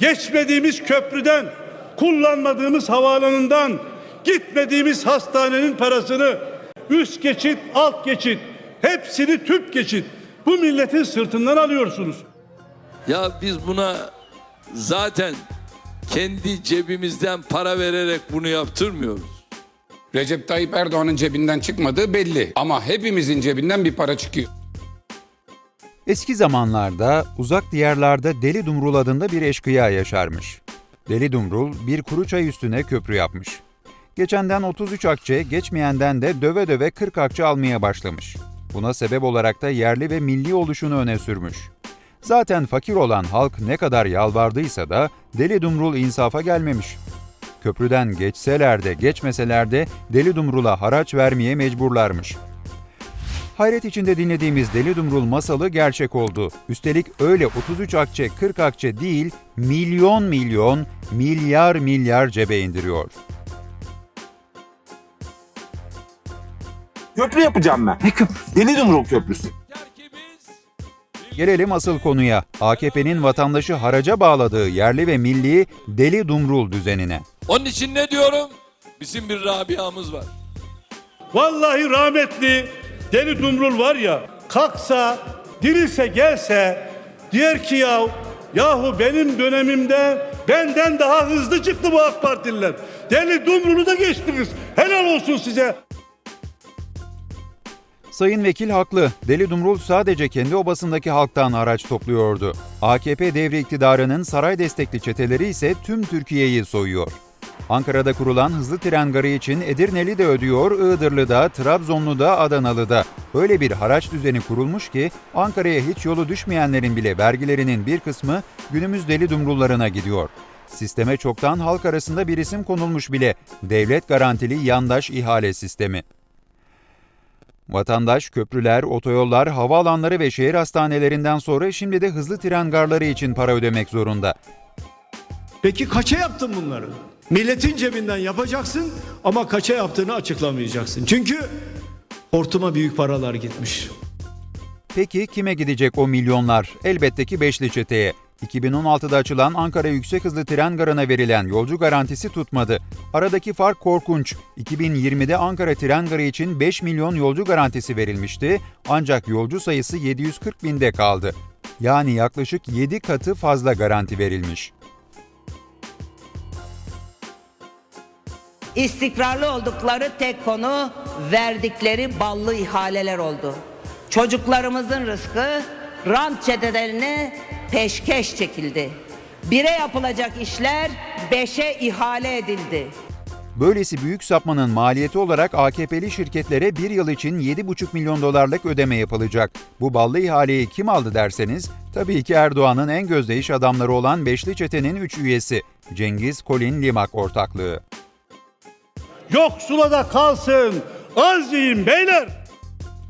geçmediğimiz köprüden, kullanmadığımız havaalanından, gitmediğimiz hastanenin parasını üst geçit, alt geçit, hepsini tüp geçit bu milletin sırtından alıyorsunuz. Ya biz buna zaten kendi cebimizden para vererek bunu yaptırmıyoruz. Recep Tayyip Erdoğan'ın cebinden çıkmadığı belli ama hepimizin cebinden bir para çıkıyor. Eski zamanlarda uzak diyarlarda Deli Dumrul adında bir eşkıya yaşarmış. Deli Dumrul bir kuru çay üstüne köprü yapmış. Geçenden 33 akçe, geçmeyenden de döve döve 40 akçe almaya başlamış. Buna sebep olarak da yerli ve milli oluşunu öne sürmüş. Zaten fakir olan halk ne kadar yalvardıysa da Deli Dumrul insafa gelmemiş. Köprüden geçseler de geçmeseler de Deli Dumrul'a haraç vermeye mecburlarmış. Hayret içinde dinlediğimiz Deli Dumrul masalı gerçek oldu. Üstelik öyle 33 akçe 40 akçe değil milyon milyon milyar milyar cebe indiriyor. Köprü yapacağım ben. Ne köprüsü? Deli Dumrul Köprüsü. Gelelim asıl konuya. AKP'nin vatandaşı haraca bağladığı yerli ve milli Deli Dumrul düzenine. Onun için ne diyorum? Bizim bir Rabia'mız var. Vallahi rahmetli Deli Dumrul var ya kalksa dirilse gelse diyor ki ya yahu benim dönemimde benden daha hızlı çıktı bu AK Partililer. Deli Dumrul'u da geçtiniz. Helal olsun size. Sayın Vekil haklı. Deli Dumrul sadece kendi obasındaki halktan araç topluyordu. AKP devri iktidarının saray destekli çeteleri ise tüm Türkiye'yi soyuyor. Ankara'da kurulan hızlı tren garı için Edirneli de ödüyor, Iğdırlı'da, Trabzonlu'da, Adanalı'da. Öyle bir haraç düzeni kurulmuş ki Ankara'ya hiç yolu düşmeyenlerin bile vergilerinin bir kısmı günümüz deli dumrullarına gidiyor. Sisteme çoktan halk arasında bir isim konulmuş bile. Devlet garantili yandaş ihale sistemi. Vatandaş köprüler, otoyollar, havaalanları ve şehir hastanelerinden sonra şimdi de hızlı tren garları için para ödemek zorunda. Peki kaça yaptın bunları? Milletin cebinden yapacaksın ama kaça yaptığını açıklamayacaksın. Çünkü hortuma büyük paralar gitmiş. Peki kime gidecek o milyonlar? Elbette ki Beşli Çete'ye. 2016'da açılan Ankara Yüksek Hızlı Tren Garı'na verilen yolcu garantisi tutmadı. Aradaki fark korkunç. 2020'de Ankara Tren Garı için 5 milyon yolcu garantisi verilmişti ancak yolcu sayısı 740 binde kaldı. Yani yaklaşık 7 katı fazla garanti verilmiş. İstikrarlı oldukları tek konu verdikleri ballı ihaleler oldu. Çocuklarımızın rızkı rant çetelerine peşkeş çekildi. Bire yapılacak işler beşe ihale edildi. Böylesi büyük sapmanın maliyeti olarak AKP'li şirketlere bir yıl için 7,5 milyon dolarlık ödeme yapılacak. Bu ballı ihaleyi kim aldı derseniz, tabii ki Erdoğan'ın en gözde iş adamları olan Beşli Çete'nin 3 üyesi, Cengiz Kolin Limak ortaklığı. Yoksula da kalsın. Az yiyin beyler.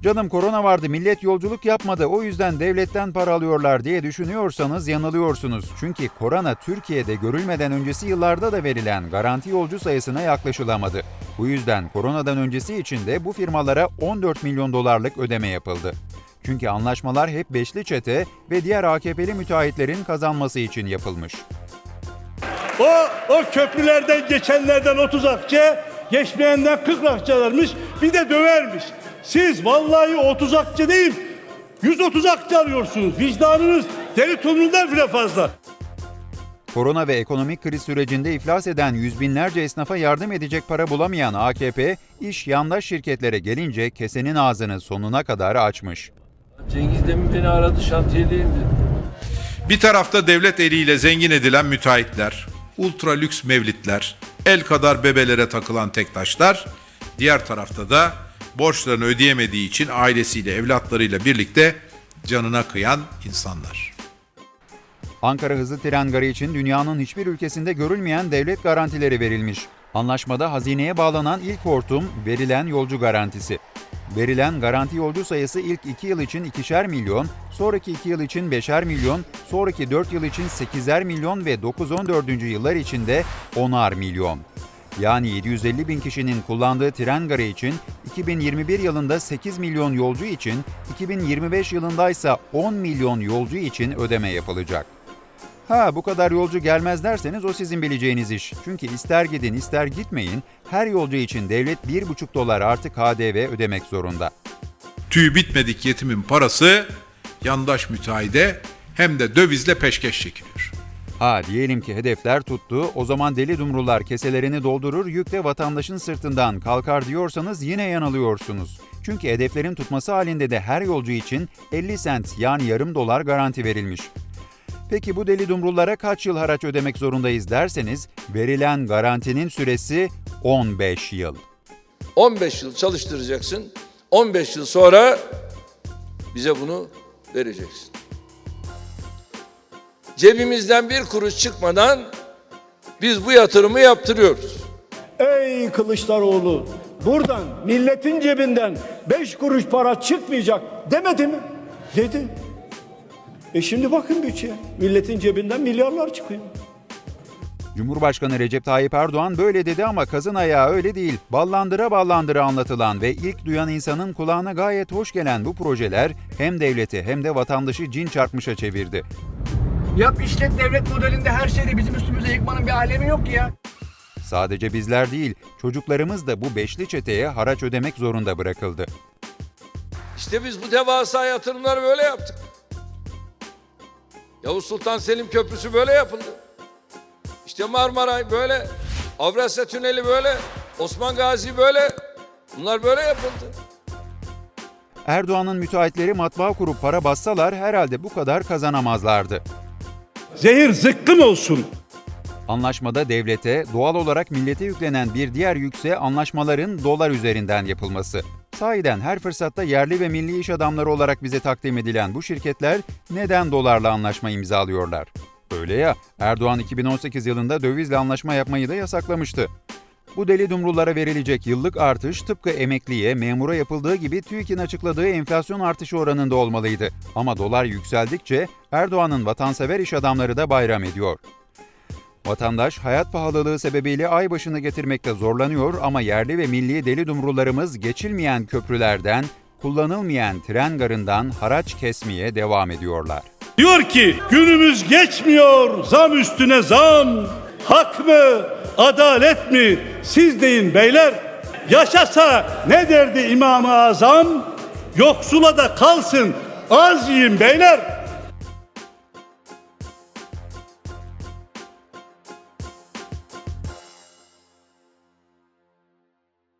Canım korona vardı millet yolculuk yapmadı o yüzden devletten para alıyorlar diye düşünüyorsanız yanılıyorsunuz. Çünkü korona Türkiye'de görülmeden öncesi yıllarda da verilen garanti yolcu sayısına yaklaşılamadı. Bu yüzden koronadan öncesi için de bu firmalara 14 milyon dolarlık ödeme yapıldı. Çünkü anlaşmalar hep beşli çete ve diğer AKP'li müteahhitlerin kazanması için yapılmış. O, o köprülerden geçenlerden 30 akçe, geçmeyenden 40 akçe alırmış, bir de dövermiş. Siz vallahi 30 akçe değil, 130 akçe alıyorsunuz. Vicdanınız deli tumrundan bile fazla. Korona ve ekonomik kriz sürecinde iflas eden yüz binlerce esnafa yardım edecek para bulamayan AKP, iş yandaş şirketlere gelince kesenin ağzını sonuna kadar açmış. Cengiz demin beni aradı şantiyedeyim dedi. Bir tarafta devlet eliyle zengin edilen müteahhitler, ultra lüks mevlitler, el kadar bebelere takılan tektaşlar, diğer tarafta da borçlarını ödeyemediği için ailesiyle, evlatlarıyla birlikte canına kıyan insanlar. Ankara hızlı tren garı için dünyanın hiçbir ülkesinde görülmeyen devlet garantileri verilmiş. Anlaşmada hazineye bağlanan ilk hortum verilen yolcu garantisi. Verilen garanti yolcu sayısı ilk 2 yıl için 2'şer milyon, sonraki 2 yıl için 5'er milyon, sonraki 4 yıl için 8'er milyon ve 9-14. yıllar için de 10'ar milyon. Yani 750 bin kişinin kullandığı tren garı için 2021 yılında 8 milyon yolcu için, 2025 yılında ise 10 milyon yolcu için ödeme yapılacak. Ha bu kadar yolcu gelmez derseniz o sizin bileceğiniz iş. Çünkü ister gidin ister gitmeyin her yolcu için devlet 1,5 dolar artı KDV ödemek zorunda. Tüy bitmedik yetimin parası yandaş müteahhide hem de dövizle peşkeş çekiliyor. Ha diyelim ki hedefler tuttu, o zaman deli dumrular keselerini doldurur, yük de vatandaşın sırtından kalkar diyorsanız yine yanılıyorsunuz. Çünkü hedeflerin tutması halinde de her yolcu için 50 sent yani yarım dolar garanti verilmiş. Peki bu deli dumrullara kaç yıl haraç ödemek zorundayız derseniz, verilen garantinin süresi 15 yıl. 15 yıl çalıştıracaksın. 15 yıl sonra bize bunu vereceksin. Cebimizden bir kuruş çıkmadan biz bu yatırımı yaptırıyoruz. Ey Kılıçdaroğlu buradan milletin cebinden beş kuruş para çıkmayacak demedi mi? Dedi. E şimdi bakın bütçeye. Milletin cebinden milyarlar çıkıyor. Cumhurbaşkanı Recep Tayyip Erdoğan böyle dedi ama kazın ayağı öyle değil. Ballandıra ballandıra anlatılan ve ilk duyan insanın kulağına gayet hoş gelen bu projeler hem devleti hem de vatandaşı cin çarpmışa çevirdi. Yap işlet devlet modelinde her şeyi bizim üstümüze yıkmanın bir alemi yok ki ya. Sadece bizler değil, çocuklarımız da bu beşli çeteye haraç ödemek zorunda bırakıldı. İşte biz bu devasa yatırımları böyle yaptık. Yavuz Sultan Selim Köprüsü böyle yapıldı. İşte Marmaray böyle, Avrasya Tüneli böyle, Osman Gazi böyle. Bunlar böyle yapıldı. Erdoğan'ın müteahhitleri matbaa kurup para bassalar herhalde bu kadar kazanamazlardı. Zehir zıkkım olsun. Anlaşmada devlete, doğal olarak millete yüklenen bir diğer yükse anlaşmaların dolar üzerinden yapılması. Sahiden her fırsatta yerli ve milli iş adamları olarak bize takdim edilen bu şirketler neden dolarla anlaşma imzalıyorlar? Öyle ya, Erdoğan 2018 yılında dövizle anlaşma yapmayı da yasaklamıştı. Bu deli dumrulara verilecek yıllık artış tıpkı emekliye, memura yapıldığı gibi TÜİK'in açıkladığı enflasyon artışı oranında olmalıydı. Ama dolar yükseldikçe Erdoğan'ın vatansever iş adamları da bayram ediyor. Vatandaş hayat pahalılığı sebebiyle ay başını getirmekte zorlanıyor ama yerli ve milli deli dumrularımız geçilmeyen köprülerden, kullanılmayan tren garından haraç kesmeye devam ediyorlar. Diyor ki günümüz geçmiyor zam üstüne zam. Hak mı? Adalet mi? Siz deyin beyler. Yaşasa ne derdi İmam-ı Azam? Yoksula da kalsın az yiyin beyler.